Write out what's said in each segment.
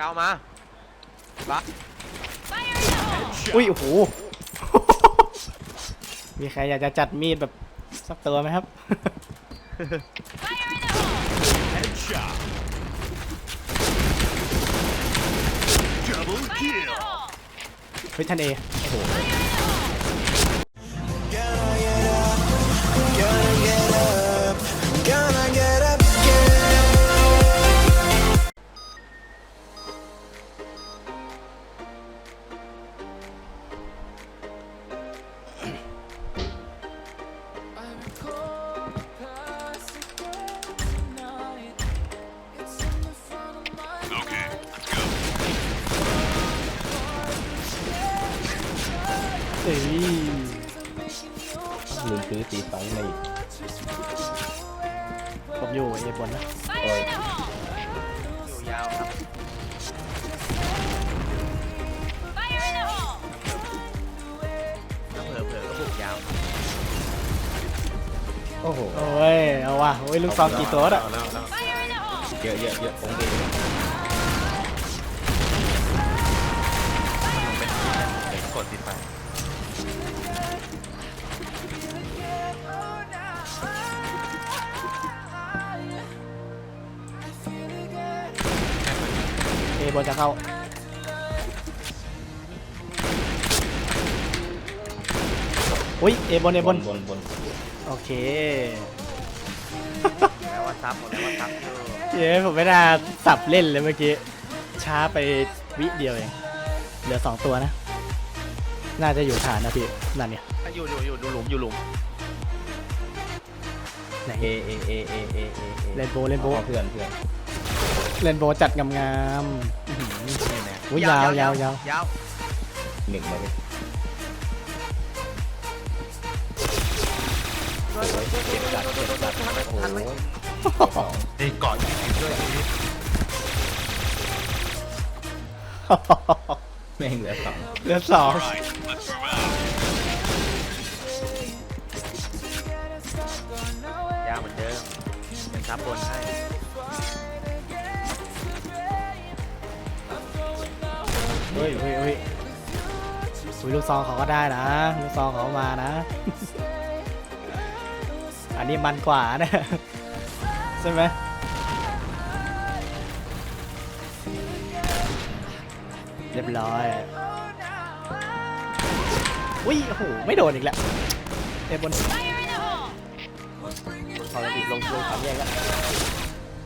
ยาวมาบักอุ้ยโอ้โห มีใครอยากจะจัดมีดแบบสักตัวไหมครับ Headshot. Double kill. เฮ้ยท่านเอโอ้โห Gonna เอ้ยลืมซื้อสีไฟมาอีกผมอยู่เอบนนะโอ้ยอยู่ยาวครับถ้าเผลอเผลอๆก็บุกยาวโอ้โหโอ้ยเอาว่ะโอ้ยลูกซองกี่ตัวอะเอาแล้วเอาแล้วเยอะเยอะเยอะผมเองกดติดไป เอบนจะเข้าอุ้ยเอบนเอบนบนบนโอเคแล้วว่าซับหมดแล้วว่าซับคือเย้ผมไม่น่าสับเล่นเลยเมื่อกี้ ช้าไปวิเดียวเอง เหลือสองตัวนะ น่าจะอยู่ฐานนะพี่ นั่นเนี่ย อยู่อยู่อยู่ดูหลุมอยู่หลุมไหนเอเอเอเอเอเอเรนโบว์เรนโบว์เพื่อนเพื่อน เรนโบว์จัดงามๆอื้อหือนี่แน่อุ๊ยยาวยาวยาวยาวหนึ่งมาเลยโอ้ยเจ็บจัดเจ็บจัดโอ้ยสองไอ้เกาะยิงด้วยชีวิตแม่งเหลือสองเหลือสอง ยาวเหมือนเดิมเป็นซับบนให้ ยเฮ้ยเฮ้ยอุ๊ยลูกซองเขาก็ได้นะ ลูกซองเขามานะ อันนี้มันกว่านะใช่ไหมเรียบร้อยอุ้ยโอ้โหไม่โดนอีกแล้วเอบนพอเราติดลงลงสามแยกแล้ว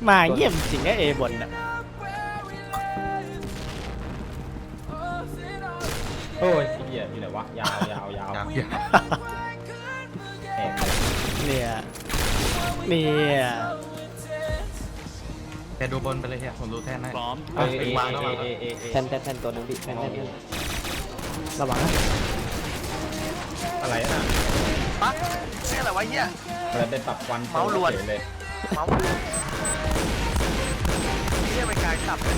มาเยี่ยมจริงนะเอบนอะ อ้ยเหี้ยอยู่ไหนวะ ยาวยาวยาวยาวแอบเนี่ยเนี่ยแต่ดูบนไปเลยเฮียผมดูแท่นให้ Bomb เอเอเอเอเอเอแทนแทนแทนตัวนึงดิแทนแทนแทนระวังนะอะไรน่ะปั๊กนี่อะไรวะเฮีย อะไรไปปรับควันเมาส์ลวนฉยเลยเมาส์เฮียไปกลายสับเลย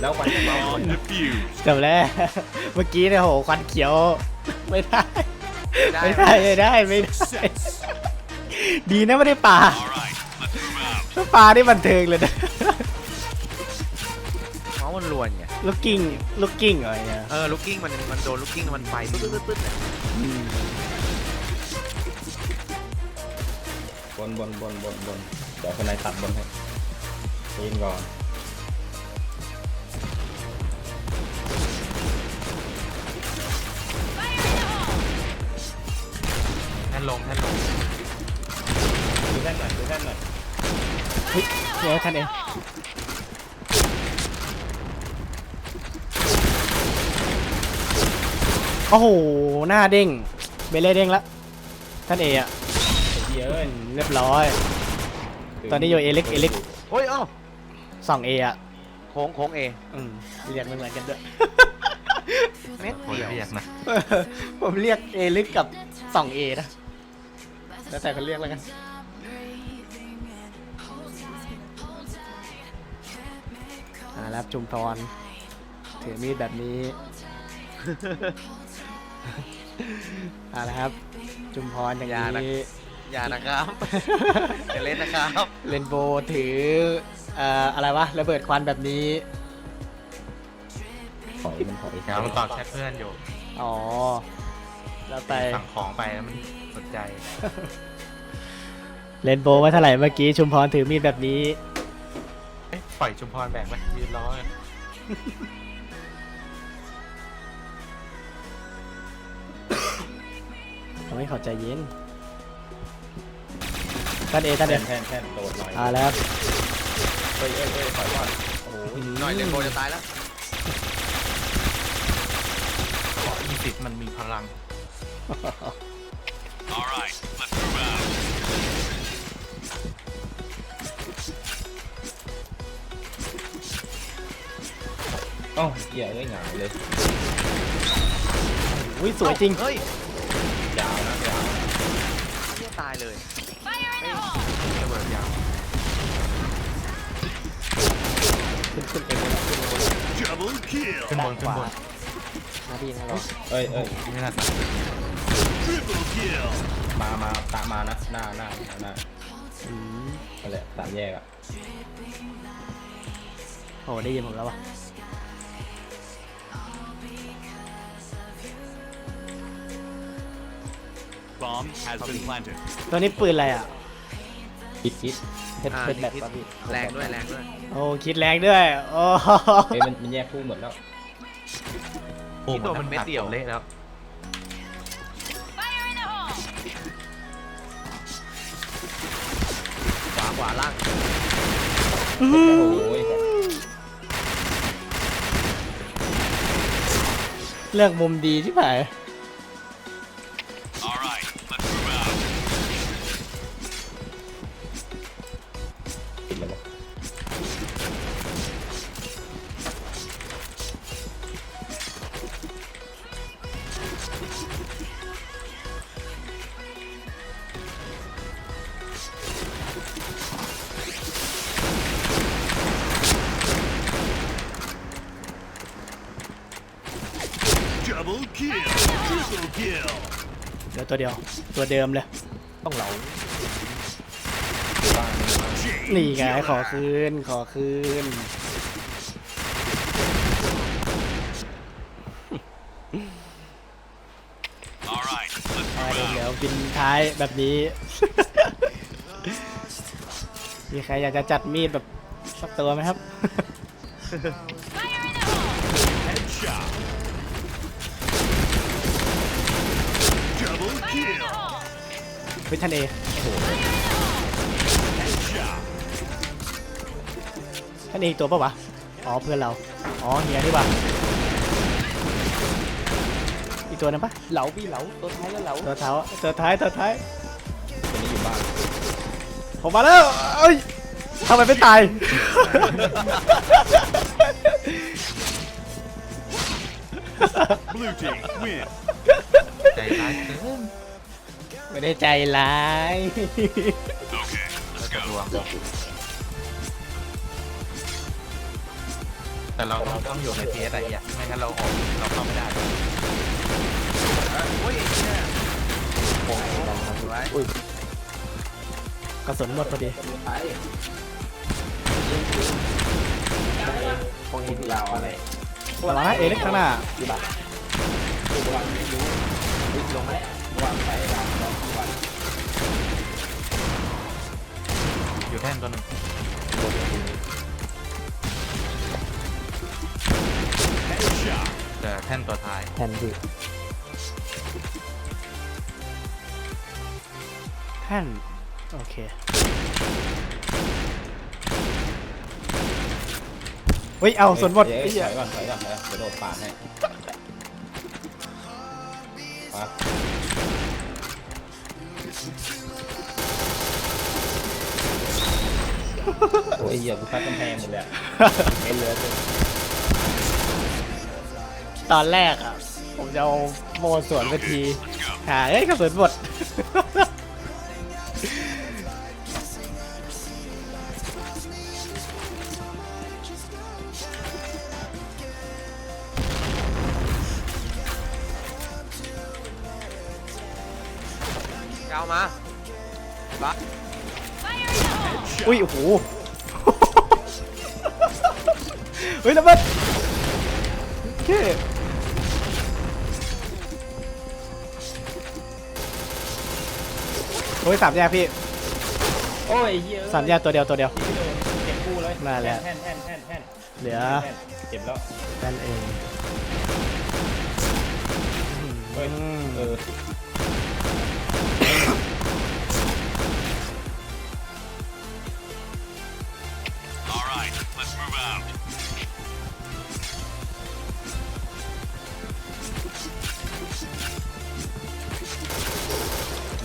แล้วควันเมาส์ลวน Bomb defused. จบแล้ว เมื่อกี้เนี่ยโหควันเขียว ไม่ได้ได้ไม่ได้ ไม่ได้ ไม่ได้ดีนะไม่ได้ปลา All right, let's move out. ถ้าปลาได้บันเทิงเลยนะเมาส์มันลวนไงลูกกิ้งลูกกิ้งอะไรเงี้ยเออลูกกิ้งมันมันโดนลูกกิ้งมันไฟปึ๊ดปึ๊ดปึ๊ดเนี่ยอืมบนบนบนบนบนเดี๋ยวคนไหนตัดบนให้ยินก่อน ลงแท่นลงดูแท่นหน่อยดูแท่นหน่อยเฮ้ยเดี๋ยวท่านเองโอ้โห หน้าเด้ง เบเล่เด้งละท่านเออะไอ้เหี้ยเอ้ยอืมเรียบร้อย ตอนนี้อยู่เอเล็กเอเล็กโอ้ยเอ้าสองเออะโค้งโค้งเออืมเรียกไม่เหมือนกันด้วยเม็ดเดียวผมเรียกเอลึกกับสองเอนะ แล้วแต่คนเรียกแล้วกัน อ่าแล้วจุมพรถือมีดแบบนี้ อ่าแล้วครับ จุมพรอย่างนี้ อย่านะครับ อย่าเล่นนะครับเรนโบว์ถือเอ่ออะไรวะระเบิดควันแบบนี้ ถอยมันถอยเดี๋ยวมันตอบแชทเพื่อนอยู่ อ๋อ แล้วไปสั่งของไปแล้วมัน สนใจ เลนโบว์ว่าเท่าไหร่เมื่อกี้ชุมพรถือมีดแบบนี้เอ๊ะปล่อยชุมพรแบกไหมยืนรอเลยทำให้เขาใจเย็นท่านเอท่านแทเอนแทนแทนโดดหน่อยอ่าแล้วเฮ้ยเอ้ยเอ้ยถอยก่อนโอ้โหหน่อยเลนโบจะตายแล้วขออีสิทมันมีพลัง อ้าเหี้ยเอ้ยหงายเลยอุ้ยสวยจริงเฮ้ยยาวนะยาวเหี้ยตายเลยระเบิดยาวขึ้นขึ้นเองเลยนะขึ้นเองเลย Double kill. ขึ้นบนขึ้นบนหน้าที่นะเราเอ้ยเอ้ยไม่น่าตัด Triple kill. มามาตามมานะหน้าหน้าหน้าอืมนั่นแหละสามแยกอะโอ้ได้ยินผมแล้ววะ Bomb has been planted. ตัวนี้ปืนอะไรอะคิดคิดเพชรอ่าเพชรแบบคิดป่ะพี่แรงด้วยแรงด้วยโอ้คิดแรงด้วยโอ้เฮ้ยมันมันแยกคู่หมดแล้วโอ้ตัวมันเม็ดเดียวเละแล้วขวาขวาล่างโอ้ยเลือกมุมดีที่ไหน Double kill. Triple kill. เดี๋ยวตัวเดียว ตัวเดิมเลย ต้องเหลาบ้านนี่บ้าน Chain นี่ไง ขอ killer. คืน ขอคืน All right, let's มา move เดี๋ยว out. บินท้ายแบบนี้ มีใครอยากจะจัดมีดแบบสักตัวไหมครับ Headshot. Double kill. วิทันเอ Headshot. ท่านเออีกตัวปะวะ อ๋อเพื่อนเรา อ๋อเฮียนี่ปะอีกตัวนึงปะเหลาพี่เหลาตัวท้ายแล้วเหลาตัวเท้าตัวท้ายตัวท้ายตัวนี้อยู่บ้านผมมาแล้วเอ้ยทำไมไม่ตาย Blue team win. ใจร้ายเกิน ไม่ได้ใจร้าย Okay, let's กระ go. ดวงแต่เราเราต้องอยู่ในเทสอะอย่าไม่งั้นเราออกเราเข้าไม่ได้โอ้ยเนี่ยโอ้ยสวยกระสุนหมดพอดีคงเห็นยาวอะไรระวังนะเอเล็กข้างหน้าลงมาแล้ว อยู่แท่นตัวหนึง Headshot. แต่แท่นตัวท้าย แทนพี่แท่นโอเค เฮ้ย เอาส่วนหมดเอ้ไอ้ยเหี้ยถอยก่อนถอยก่อนถอยก่อนเดี๋ยวโดดปาดให้มา โอ้ยเหี้ยกูซัดกำแพงหมดเลยอะเป็นเรือเลยตอนแรกอะ ผมจะเอาโมสวนไปทีหาเอ้ยกระสุนหมด ยาวมาบัก อุ้ยโอ้โหเฮ้ยระเบิดเท่โอ้ยสามแยกพี่โอ้ยเฮียสามแยกตัวเดียวตัวเดียวไม่โดนเก็บกู้เลยมาแล้ว แท่นแท่นแท่นแท่นเหลือแท่นเก็บแล้ว นั่นเองเฮ้ย อืมเออ move out.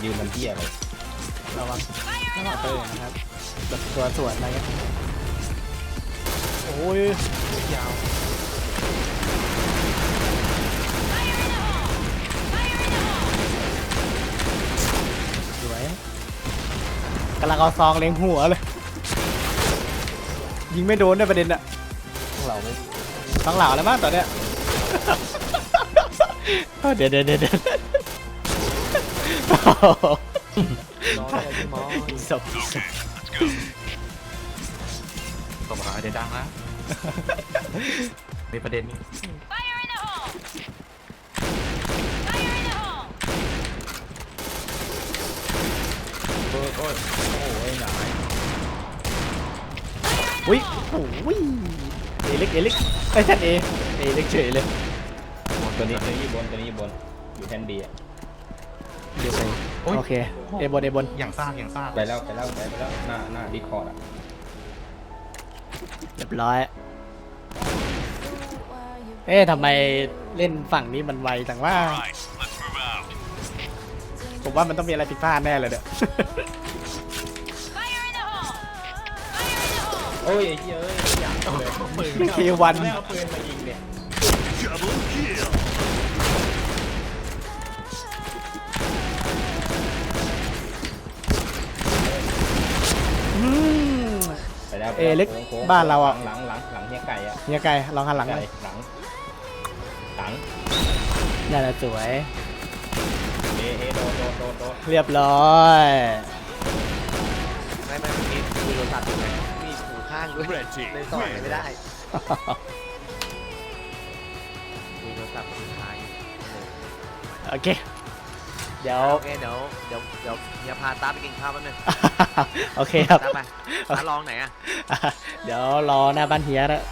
ยืนมันเฮียเลยระวังระวังตัวเองนะครับแบบตัวสวนอะไรเงี้ยโอ้ยยาว สวยกำลังเอาซองเล็งหัวเลย ยิงไม่โดนด้วยประเด็นอะเราไม่ต้องเหล่าแล้วมั้งตอนเนี้ย เดี๋ยวเดี๋ยวเดี๋ยวเดี๋ยวรอได้พี่หมอศพตบหาเดี๋ยวดังแล้วมีประเด็นนี้ Fire in the hole! Fire in the hole! โอ้ยโอ้ยโอ้ยหนาย อุ้ยโอ้ยเอเล็กเอเล็กไอ้ท่านเอเอเล็กเฉยเลยตัวนี้ตัวนี้อยู่บนตัวนี้อยู่บนอยู่แท่นดีอะเดี๋ยวไปโอเคเอบนเอบนอย่างซากอย่างซากไปแล้วไปแล้วไปแล้วหน้าหน้าดิคอร์ดอะเรียบร้อยเอ๊ะทำไมเล่นฝั่งนี้มันไวจังว่า All right, let's move out. ผมว่ามันต้องมีอะไรผิดพลาดแน่เลยเนี่ย โอ้ยไอ้เฮียเอ้ยอยากเลยเควัน ไม่เอาปืนมายิงเนี่ย Double kill. อืมไปแล้วเอเล็กโค้งๆบ้านเราอะ หลังหลังหลังเฮียไก่อะเฮียไก่ลองหันหลังหไก่น่อยหลังหลังนั่นแหละสวยเอเอโดนโดนโดนโดนเรียบร้อย ไม่ไม่มีมีโทรศัพท์อยู่ไงมีหูข้างด้วย Red team เลยต่อยไม่ win. ได้มีโทรศัพท์หูข้างอยู่โอเค เดี๋ยว โอเคเดี๋ยวเดี๋ยวเดี๋ยวเฮียพาตาไปกินข้าวแป๊บนึงโอเคครับตาไปตาลองไหนอะเดี๋ยวรอหน้าบ้านเฮียนะ